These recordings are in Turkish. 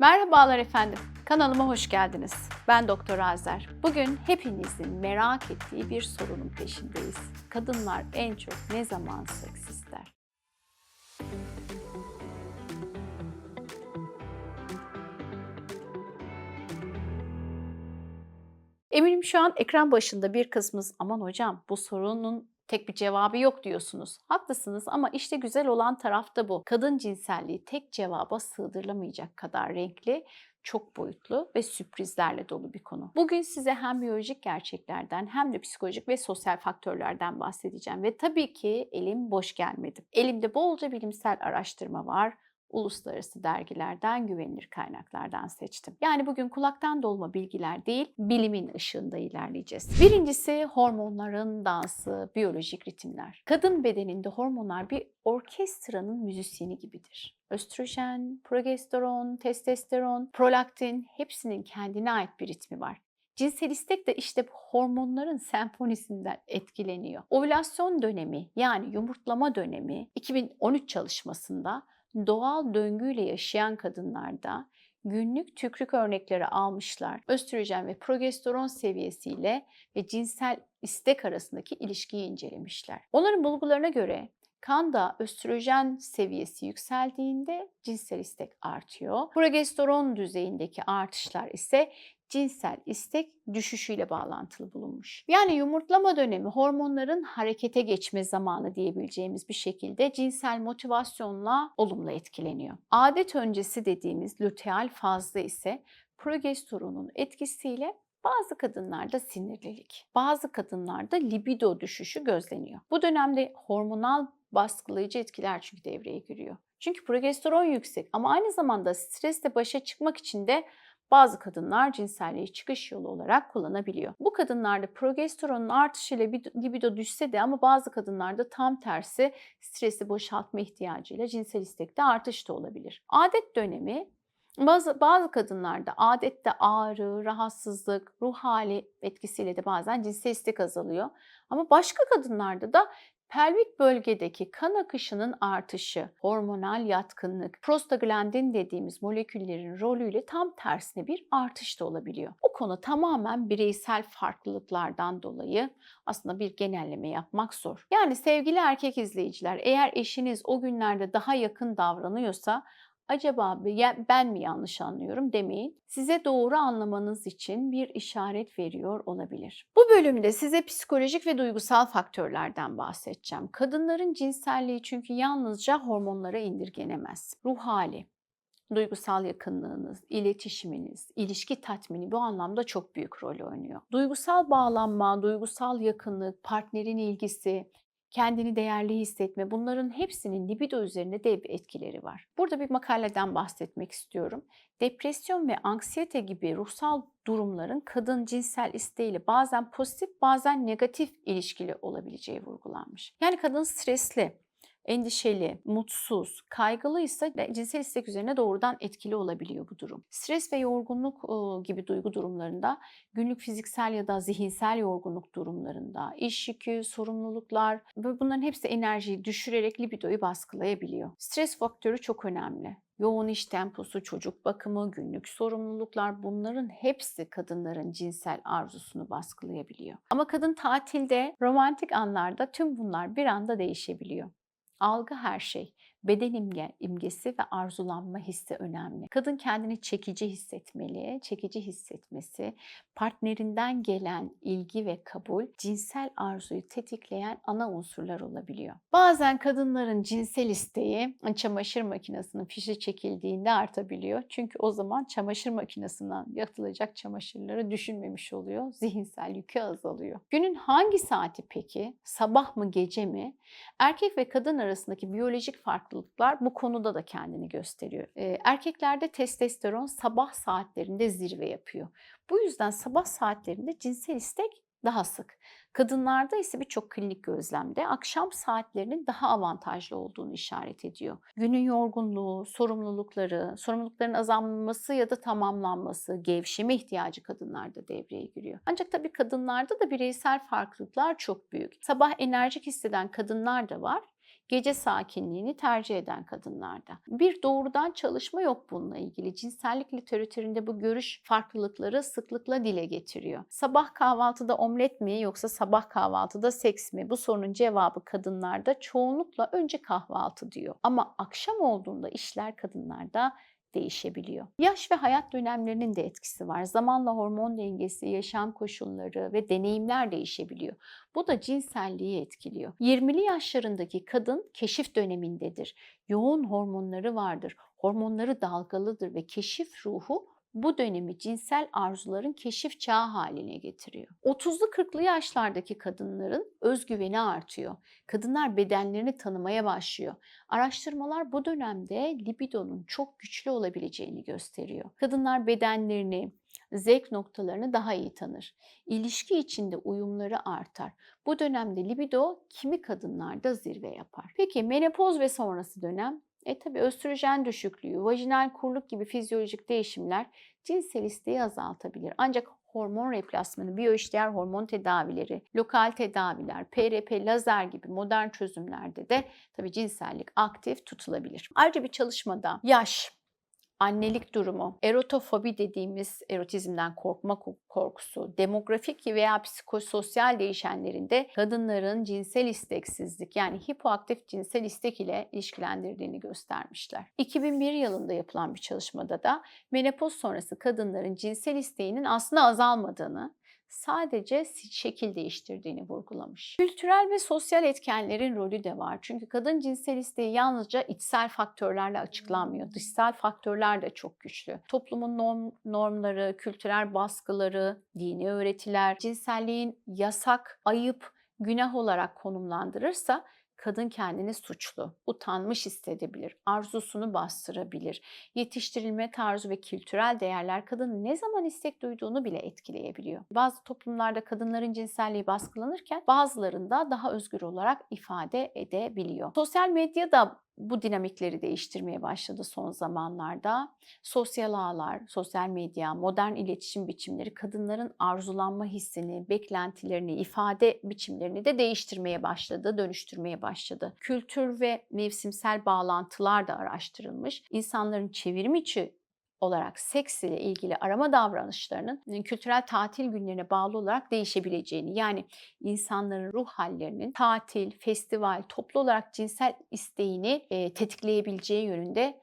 Merhabalar efendim. Kanalıma hoş geldiniz. Ben Doktor Azer. Bugün hepinizin merak ettiği bir sorunun peşindeyiz. Kadınlar en çok ne zaman seks ister? Eminim şu an ekran başında bir kısmınız aman hocam bu sorunun tek bir cevabı yok diyorsunuz. Haklısınız ama işte güzel olan taraf da bu. Kadın cinselliği tek cevaba sığdırılamayacak kadar renkli, çok boyutlu ve sürprizlerle dolu bir konu. Bugün size hem biyolojik gerçeklerden hem de psikolojik ve sosyal faktörlerden bahsedeceğim ve tabii ki elim boş gelmedi. Elimde bolca bilimsel araştırma var uluslararası dergilerden, güvenilir kaynaklardan seçtim. Yani bugün kulaktan dolma bilgiler değil, bilimin ışığında ilerleyeceğiz. Birincisi hormonların dansı, biyolojik ritimler. Kadın bedeninde hormonlar bir orkestranın müzisyeni gibidir. Östrojen, progesteron, testosteron, prolaktin hepsinin kendine ait bir ritmi var. Cinsel istek de işte bu hormonların senfonisinden etkileniyor. Ovülasyon dönemi yani yumurtlama dönemi 2013 çalışmasında doğal döngüyle yaşayan kadınlarda günlük tükrük örnekleri almışlar. Östrojen ve progesteron seviyesiyle ve cinsel istek arasındaki ilişkiyi incelemişler. Onların bulgularına göre kanda östrojen seviyesi yükseldiğinde cinsel istek artıyor. Progesteron düzeyindeki artışlar ise cinsel istek düşüşüyle bağlantılı bulunmuş. Yani yumurtlama dönemi hormonların harekete geçme zamanı diyebileceğimiz bir şekilde cinsel motivasyonla olumlu etkileniyor. Adet öncesi dediğimiz luteal fazda ise progesteronun etkisiyle bazı kadınlarda sinirlilik, bazı kadınlarda libido düşüşü gözleniyor. Bu dönemde hormonal baskılayıcı etkiler çünkü devreye giriyor. Çünkü progesteron yüksek ama aynı zamanda stresle başa çıkmak için de bazı kadınlar cinselliği çıkış yolu olarak kullanabiliyor. Bu kadınlarda progesteronun artışıyla libido düşse de ama bazı kadınlarda tam tersi stresi boşaltma ihtiyacıyla cinsel istekte artış da olabilir. Adet dönemi bazı, bazı kadınlarda adette ağrı, rahatsızlık, ruh hali etkisiyle de bazen cinsel istek azalıyor. Ama başka kadınlarda da Pelvik bölgedeki kan akışının artışı, hormonal yatkınlık, prostaglandin dediğimiz moleküllerin rolüyle tam tersine bir artış da olabiliyor. Bu konu tamamen bireysel farklılıklardan dolayı aslında bir genelleme yapmak zor. Yani sevgili erkek izleyiciler eğer eşiniz o günlerde daha yakın davranıyorsa acaba ben mi yanlış anlıyorum demeyin. Size doğru anlamanız için bir işaret veriyor olabilir. Bu bölümde size psikolojik ve duygusal faktörlerden bahsedeceğim. Kadınların cinselliği çünkü yalnızca hormonlara indirgenemez. Ruh hali, duygusal yakınlığınız, iletişiminiz, ilişki tatmini bu anlamda çok büyük rol oynuyor. Duygusal bağlanma, duygusal yakınlık, partnerin ilgisi, kendini değerli hissetme bunların hepsinin libido üzerinde dev etkileri var. Burada bir makaleden bahsetmek istiyorum. Depresyon ve anksiyete gibi ruhsal durumların kadın cinsel isteğiyle bazen pozitif bazen negatif ilişkili olabileceği vurgulanmış. Yani kadın stresli, endişeli, mutsuz, kaygılıysa cinsel istek üzerine doğrudan etkili olabiliyor bu durum. Stres ve yorgunluk gibi duygu durumlarında, günlük fiziksel ya da zihinsel yorgunluk durumlarında, iş yükü, sorumluluklar ve bunların hepsi enerjiyi düşürerek libidoyu baskılayabiliyor. Stres faktörü çok önemli yoğun iş temposu, çocuk bakımı, günlük sorumluluklar bunların hepsi kadınların cinsel arzusunu baskılayabiliyor. Ama kadın tatilde, romantik anlarda tüm bunlar bir anda değişebiliyor. Algı her şey beden imge, imgesi ve arzulanma hissi önemli. Kadın kendini çekici hissetmeli, çekici hissetmesi, partnerinden gelen ilgi ve kabul cinsel arzuyu tetikleyen ana unsurlar olabiliyor. Bazen kadınların cinsel isteği çamaşır makinesinin fişi çekildiğinde artabiliyor. Çünkü o zaman çamaşır makinesinden yatılacak çamaşırları düşünmemiş oluyor. Zihinsel yükü azalıyor. Günün hangi saati peki? Sabah mı gece mi? Erkek ve kadın arasındaki biyolojik farklılık farklılıklar bu konuda da kendini gösteriyor. Erkeklerde testosteron sabah saatlerinde zirve yapıyor. Bu yüzden sabah saatlerinde cinsel istek daha sık. Kadınlarda ise birçok klinik gözlemde akşam saatlerinin daha avantajlı olduğunu işaret ediyor. Günün yorgunluğu, sorumlulukları, sorumlulukların azalması ya da tamamlanması, gevşeme ihtiyacı kadınlarda devreye giriyor. Ancak tabii kadınlarda da bireysel farklılıklar çok büyük. Sabah enerjik hisseden kadınlar da var gece sakinliğini tercih eden kadınlarda. Bir doğrudan çalışma yok bununla ilgili. Cinsellik literatüründe bu görüş farklılıkları sıklıkla dile getiriyor. Sabah kahvaltıda omlet mi yoksa sabah kahvaltıda seks mi? Bu sorunun cevabı kadınlarda çoğunlukla önce kahvaltı diyor. Ama akşam olduğunda işler kadınlarda değişebiliyor. Yaş ve hayat dönemlerinin de etkisi var. Zamanla hormon dengesi, yaşam koşulları ve deneyimler değişebiliyor. Bu da cinselliği etkiliyor. 20'li yaşlarındaki kadın keşif dönemindedir. Yoğun hormonları vardır. Hormonları dalgalıdır ve keşif ruhu bu dönemi cinsel arzuların keşif çağı haline getiriyor. 30'lu 40'lı yaşlardaki kadınların özgüveni artıyor. Kadınlar bedenlerini tanımaya başlıyor. Araştırmalar bu dönemde libidonun çok güçlü olabileceğini gösteriyor. Kadınlar bedenlerini, zevk noktalarını daha iyi tanır. İlişki içinde uyumları artar. Bu dönemde libido kimi kadınlarda zirve yapar. Peki menopoz ve sonrası dönem e tabi östrojen düşüklüğü, vajinal kuruluk gibi fizyolojik değişimler cinsel isteği azaltabilir. Ancak hormon replasmanı, biyoişler hormon tedavileri, lokal tedaviler, PRP, lazer gibi modern çözümlerde de tabi cinsellik aktif tutulabilir. Ayrıca bir çalışmada yaş, annelik durumu, erotofobi dediğimiz erotizmden korkma korkusu, demografik veya psikososyal değişenlerinde kadınların cinsel isteksizlik yani hipoaktif cinsel istek ile ilişkilendirdiğini göstermişler. 2001 yılında yapılan bir çalışmada da menopoz sonrası kadınların cinsel isteğinin aslında azalmadığını, sadece şekil değiştirdiğini vurgulamış. Kültürel ve sosyal etkenlerin rolü de var. Çünkü kadın cinsel isteği yalnızca içsel faktörlerle açıklanmıyor. Dışsal faktörler de çok güçlü. Toplumun norm, normları, kültürel baskıları, dini öğretiler, cinselliğin yasak, ayıp, günah olarak konumlandırırsa kadın kendini suçlu, utanmış hissedebilir, arzusunu bastırabilir. Yetiştirilme tarzı ve kültürel değerler kadının ne zaman istek duyduğunu bile etkileyebiliyor. Bazı toplumlarda kadınların cinselliği baskılanırken bazılarında daha özgür olarak ifade edebiliyor. Sosyal medya da bu dinamikleri değiştirmeye başladı son zamanlarda. Sosyal ağlar, sosyal medya, modern iletişim biçimleri kadınların arzulanma hissini, beklentilerini, ifade biçimlerini de değiştirmeye başladı, dönüştürmeye başladı. Kültür ve mevsimsel bağlantılar da araştırılmış. İnsanların çevrim içi olarak seks ile ilgili arama davranışlarının ıı, kültürel tatil günlerine bağlı olarak değişebileceğini yani insanların ruh hallerinin tatil, festival, toplu olarak cinsel isteğini e, tetikleyebileceği yönünde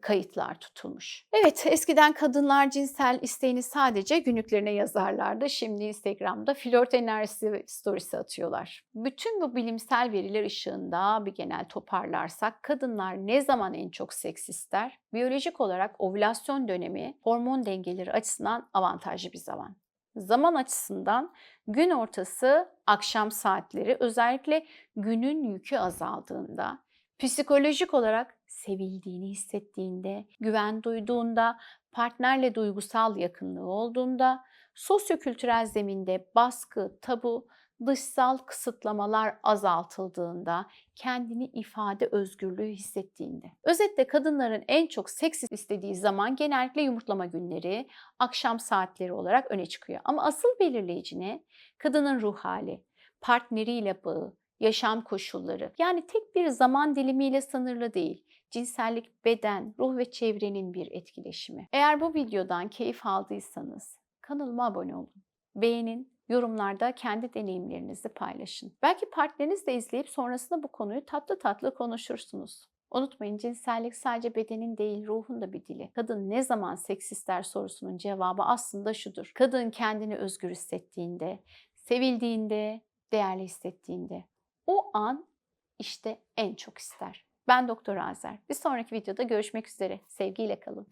kayıtlar tutulmuş. Evet eskiden kadınlar cinsel isteğini sadece günlüklerine yazarlardı. Şimdi Instagram'da flört enerjisi storiesi atıyorlar. Bütün bu bilimsel veriler ışığında bir genel toparlarsak kadınlar ne zaman en çok seks ister? Biyolojik olarak ovülasyon dönemi hormon dengeleri açısından avantajlı bir zaman. Zaman açısından gün ortası akşam saatleri özellikle günün yükü azaldığında psikolojik olarak sevildiğini hissettiğinde, güven duyduğunda, partnerle duygusal yakınlığı olduğunda, sosyokültürel zeminde baskı, tabu, dışsal kısıtlamalar azaltıldığında, kendini ifade özgürlüğü hissettiğinde. Özetle kadınların en çok seks istediği zaman genellikle yumurtlama günleri, akşam saatleri olarak öne çıkıyor. Ama asıl belirleyici? Kadının ruh hali, partneriyle bağı, yaşam koşulları. Yani tek bir zaman dilimiyle sınırlı değil cinsellik, beden, ruh ve çevrenin bir etkileşimi. Eğer bu videodan keyif aldıysanız kanalıma abone olun. Beğenin, yorumlarda kendi deneyimlerinizi paylaşın. Belki partneriniz de izleyip sonrasında bu konuyu tatlı tatlı konuşursunuz. Unutmayın cinsellik sadece bedenin değil ruhun da bir dili. Kadın ne zaman seks ister sorusunun cevabı aslında şudur. Kadın kendini özgür hissettiğinde, sevildiğinde, değerli hissettiğinde o an işte en çok ister. Ben Doktor Azer. Bir sonraki videoda görüşmek üzere. Sevgiyle kalın.